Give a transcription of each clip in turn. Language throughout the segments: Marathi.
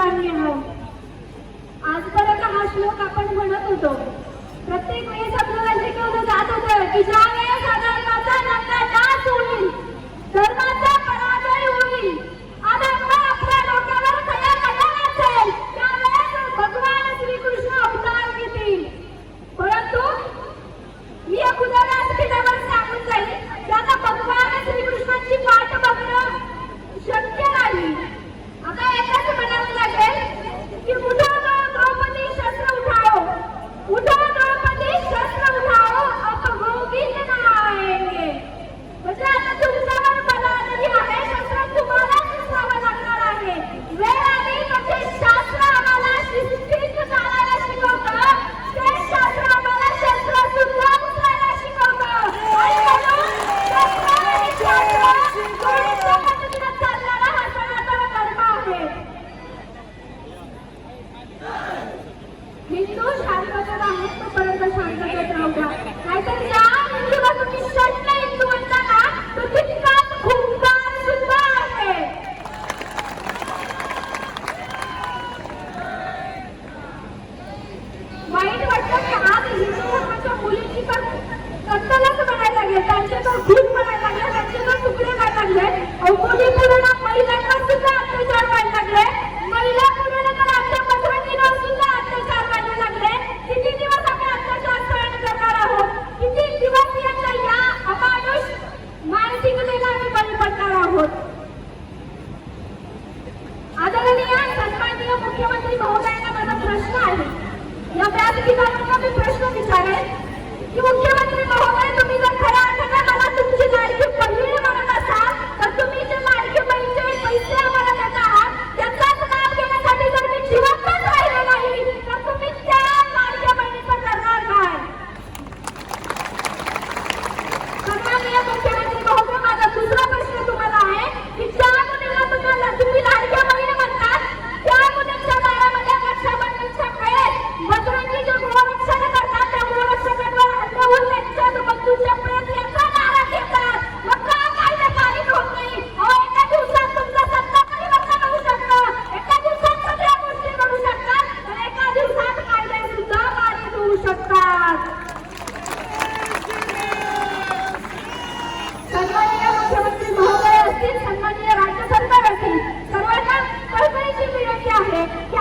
आम्ही आहोत. आजपर्यंत हा श्लोक आपण म्हणत होतो. प्रत्येक वेळेस आपल्याला शिकवलं जात होतं की ज्या वेळेस नंतर नाच होईल. वाईट वाटतं की आज हिंदू धर्माच्या मुलींनी तर कत्तलच बनायला लागले त्यांचे तर भूत बनायला लागले त्यांचे तर तुकडे बनायला लागले अवघी पूर्ण महिलांना सुद्धा या व्यासपीठावरचा मी प्रश्न विचारेन की मुख्यमंत्री महोदय तुम्ही जर खऱ्या अर्थाने मला तुमची लाडकी बहीण म्हणत असाल तर तुम्ही जे लाडकी बहिणीचे पैसे आम्हाला देत आहात त्याचाच लाभ घेण्यासाठी जर मी जिवंतच राहिले नाही तर तुम्ही त्या लाडक्या बहिणीचं करणार काय सन्माननीय मुख्यमंत्री महोदय माझा दुसरा 下。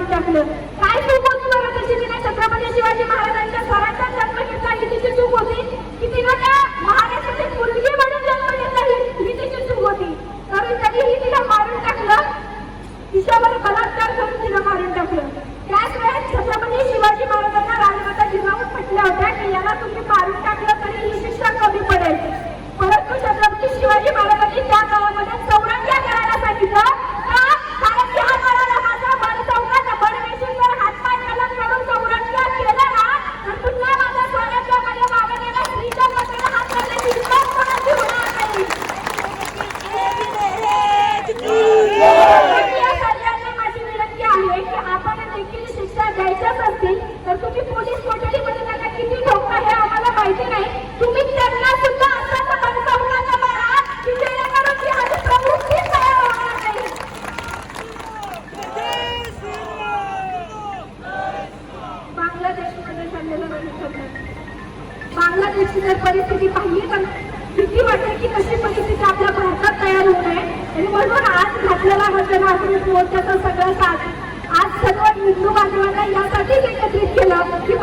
काढून टाकलं काय चूक होती बरं त्याची तिने छत्रपती शिवाजी महाराजांच्या स्वराज्यात जन्म घेतला ही तिची चूक होती. की तिनं त्या महाराष्ट्राची मुलगी म्हणून जन्म घेतला ही तिची चूक होती. कारण कधीही तिला मारून टाकलं. तिच्यावर बलात्कार करून तिला मारून टाकलं. त्याच वेळेस छत्रपती शिवाजी महाराजांना राजमाता जिजाऊन म्हटल्या होत्या की याला तुम्ही मारून टाकलं तरी बांगलादेशची जर परिस्थिती पाहिली तर भीती वाटते की कशी परिस्थिती आपल्या भारतात तयार होत आहे आणि म्हणून आज घातलेला हा जनाक्रोश मोर्चाचा सगळा साथ आज सर्व हिंदू बांधवांना यासाठीच एकत्रित केलं की